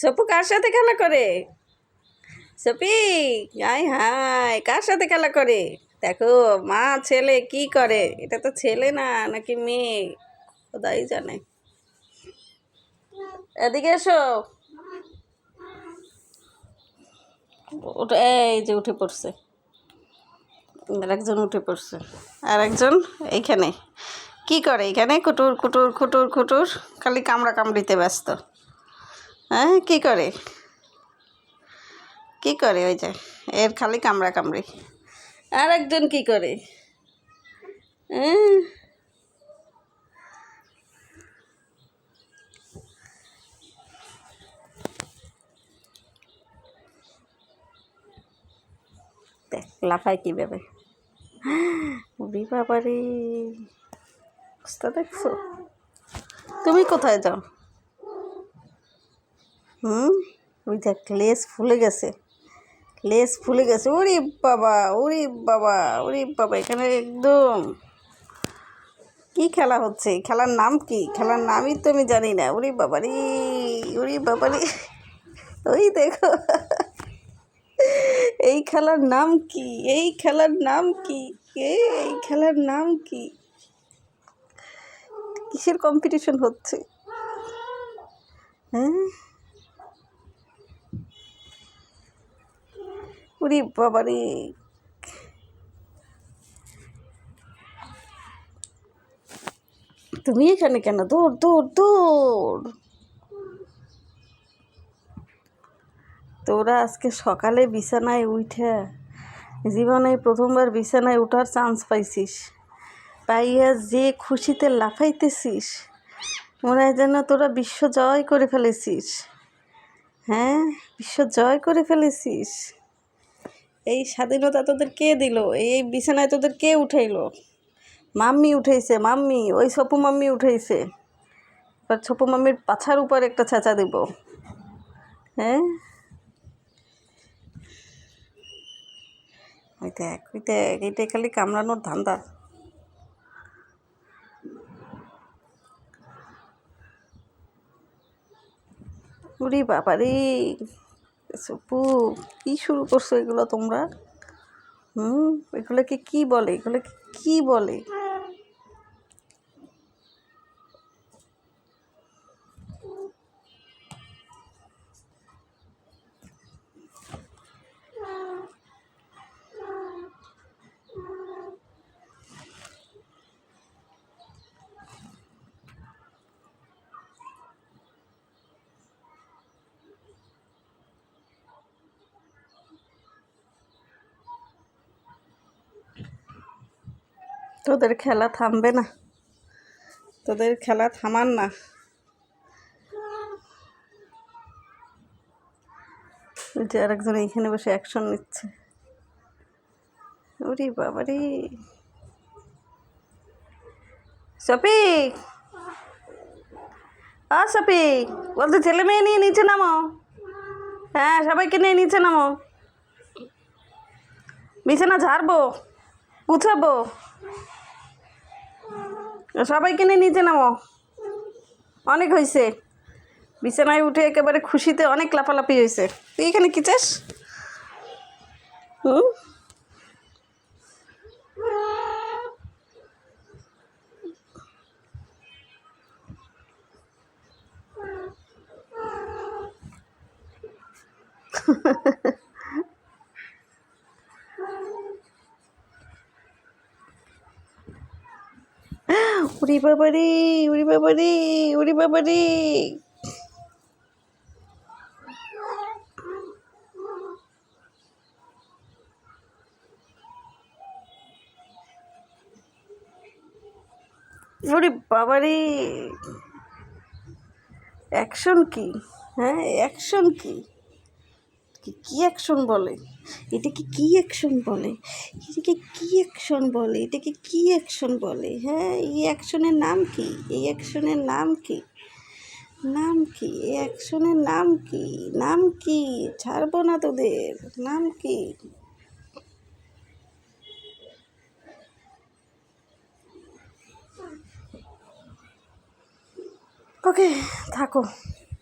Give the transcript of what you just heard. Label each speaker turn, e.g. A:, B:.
A: সপু, কার সাথে খেলা করে? সপি আয় হায় কার সাথে খেলা করে? দেখো, মা, ছেলে কি করে? এটা তো ছেলে না, নাকি মেয়ে? খোদাই জানে। এদিকে এসো। ওটা এই যে উঠে পড়ছে। আর একজন উঠে পড়ছে। আর একজন এইখানে। কি করে? এখানে কুটুর কুটুর খুটুর খুটুর খালি কামড়া কামড়িতে ব্যস্ত। হ্যাঁ কি করে? কি করে ওই যে? এর খালি কামড়া কামড়ি। আর একজন কি করে? হ্যাঁ। দেখ, লাফায় কীভাবে উরি বাবারে। অবস্থা দেখছ? তুমি কোথায় যাও? হুম? ওই দেখ লেস ফুলে গেছে। লেস ফুলে গেছে। ওরে বাবা ওরে বাবা ওরে বাবা, এখানে একদম। কি খেলা হচ্ছে? খেলার নাম কি? খেলার নামই তো আমি জানি না। ওরে বাবারে ওরে বাবারে ওই দেখো। এই খেলার নাম কি? এই খেলার নাম কি? এই খেলার নাম কি? কিসের কম্পিটিশন হচ্ছে? হ্যাঁ? উরি বাবারে। তুমি এখানে কেন? দৌড় দৌড় দৌড়। তোরা আজকে সকালে বিছানায় উঠে, জীবনে প্রথমবার বিছানায় ওঠার চান্স পাইছিস। পাইয়া যে খুশিতে লাফাইতেছিস, মনে হয় যেন তোরা বিশ্ব জয় করে ফেলেছিস। হ্যাঁ? বিশ্ব জয় করে ফেলেছিস। এই স্বাধীনতা তোদের কে দিল? এই বিছানায় তোদের কে উঠাইলো? মাম্মি উঠাইছে, মাম্মি, ওই সপু মাম্মি উঠাইছে। এবার ছপু মাম্মির পাছার উপর একটা চেঁচা দেব। হ্যাঁ? ওই দেখ ওই দেখ এইটাই খালি কামড়ানোর ধান্দা। উরি বাবা রে সপু কি শুরু করছ এগুলো তোমরা? হুম এগুলোকে কি বলে? এগুলোকে কি বলে? তোদের খেলা থামবে না। তোদের খেলা থামান না। যে আরেকজন এইখানে বসে অ্যাকশন নিচ্ছে। ওরে বাবারে সফিক আ সফিক বলতে ছেলে মেয়ে নিয়ে নিচে নামো। হ্যাঁ সবাইকে নিয়ে নিচে নামো। বিছানা ঝাড়বো, গুছাবো। সবাইকে নিয়ে নিচে নামো। অনেক হয়েছে বিছানায় উঠে একেবারে খুশিতে অনেক লাফালাফি হয়েছে তুই এখানে কি চাস? হুম? উরি বাবা রে উরি বাবা রে উরি বাবা রে ওরে অ্যাকশন কি? হ্যাঁ অ্যাকশন কি? কি কি অ্যাকশন বলে? এটাকে কি অ্যাকশন বলে? এটাকে কি অ্যাকশন বলে? এটাকে কি অ্যাকশন বলে? হ্যাঁ এই অ্যাকশনের নাম কি? এই অ্যাকশনের নাম কি? নাম কি? এই অ্যাকশনের নাম কি? নাম কি? ছাড়বো না তোদের। নাম কি? ওকে থাকো।